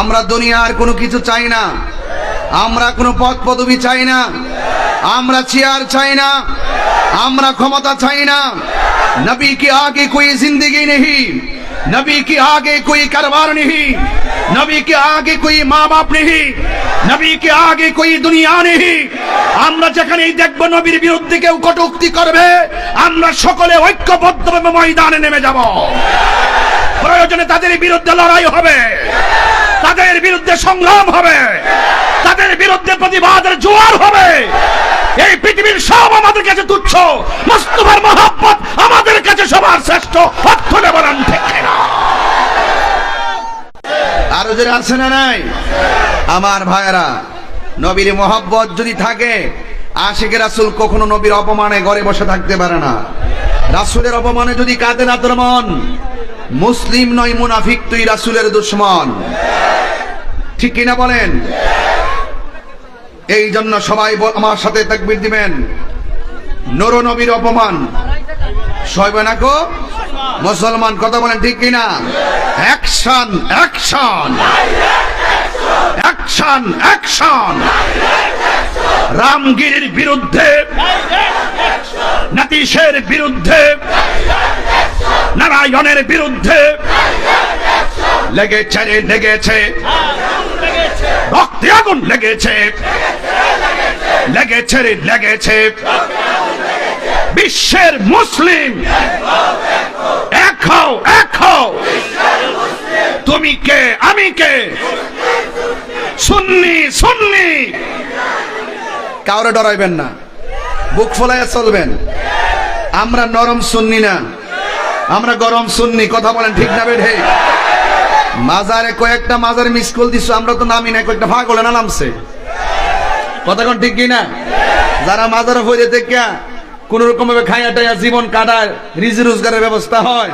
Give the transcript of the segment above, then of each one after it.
আমরা দুনিয়ার কোনো কিছু চাই না। আমরা কোনো পদ পদবি চাই না। আমরা চেয়ার চাই না। আমরা ক্ষমতা চাই না। নবী কি আগে কোই জিন্দগি নেই নবী কি আগে কোই কারবার নেই নবী কি আগে কোই মা বাপ নেই নবী কি আগে কোই দুনিয়া নেই আমরা যেখানেই দেখব নবীর বিরুদ্ধে কেউ কটুক্তি করবে, আমরা সকলে ঐক্যবদ্ধভাবে ময়দানে নেমে যাব। প্রয়োজনে তাদের বিরুদ্ধে লড়াই হবে। তাদের বিরুদ্ধে সংগ্রাম হবে। তাদের বিরুদ্ধে প্রতিবাদের জোয়ার হবে। এই পৃথিবীর সব আমাদের কাছে তুচ্ছ। মুস্তফার মহাব্বত আমাদের কাছে সবার শ্রেষ্ঠ। অর্থ বলেন ঠিক না আরও যারা আছে না নাই? আমার ভাইয়েরা, নবীর মহাব্বত যদি থাকে, আশিকে রাসুল কখনো নবীর অপমানে ঘরে বসে থাকতে পারে না। রাসুলের অপমানে যদি কাঁদে না তোর মন মুসলিম নয় মুনাফিক, তুই রাসুলের দুশ্মন। ঠিক কিনা বলেন? এই জন্য সবাই আমার সাথে তাকবির দিবেন। নর নবীর অপমান। সইবে না গো? মুসলমান, কথা বলেন ঠিক কিনা? Action action. Action action. রামগিরির বিরুদ্ধে, নাতিশের বিরুদ্ধে নারায়ণের বিরুদ্ধে লেগেছে রে, লেগেছে। রক্তে আগুন লেগেছে। লেগেছে রে, লেগেছে। বিশ্বের মুসলিম, এক হও এক হও। তুমি কে, আমি কে? সুন্নি সুন্নি। কাউরে ডরাইবেন না। বুক ফোলাইয়া চলবেন। আমরা নরম সুন্নি না। আমরা গরম শুননি কথা বলেন ঠিক না বেঠে? মাজারে কয়েকটা মাজার মিস কল দিছো, আমরা তো নামি না কয়েকটা ভাগ হলে না নামছে। কথা কোন ঠিক কি না যারা মাজারে হয়ে দেখিয়া কোন রকম ভাবে খাইয়া টাইয়া জীবন কাটায় রিজি রোজগারের ব্যবস্থা হয়,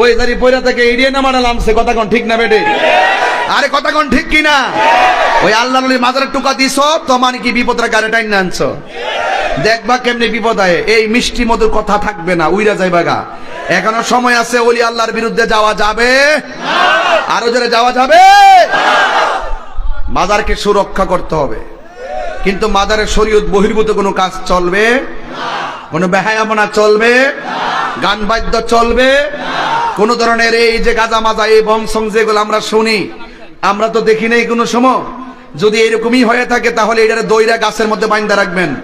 ওই দাঁড়ি পয়রা থেকে এড়িয়ে না মারা নামছে, কথা কোন ঠিক না বেটে আরে কথা কোন ঠিক কি না ওই আল্লাহ মাজারের টুকা দিছো, তোমার কি বিপদরা গাড়ি টাইন আনছো? দেখবা কেমনি বিপদ আয়, এই মিষ্টি মধুর কথা থাকবে না, উইরা যাইবা গা। এখনও সময় আছে ওলি আল্লাহর বিরুদ্ধে যাওয়া যাবে? আরও জোরে যাওয়া যাবে? মাজারকে সুরক্ষা করতে হবে। কিন্তু মাজারের শরীয়ত বহির্ভূত কোনো কাজ চলবে? কোনো বেহায়ামনা চলবে? গান বাদ্য চলবে? কোন ধরনের এই যে গাজা মাজা, এই বংশং যেগুলো আমরা শুনি, আমরা তো দেখি নাই কোনো সময়। যদি এরকমই হয়ে থাকে, তাহলে এটারে দইরা গাছের মধ্যে বাইন্দা রাখবেন।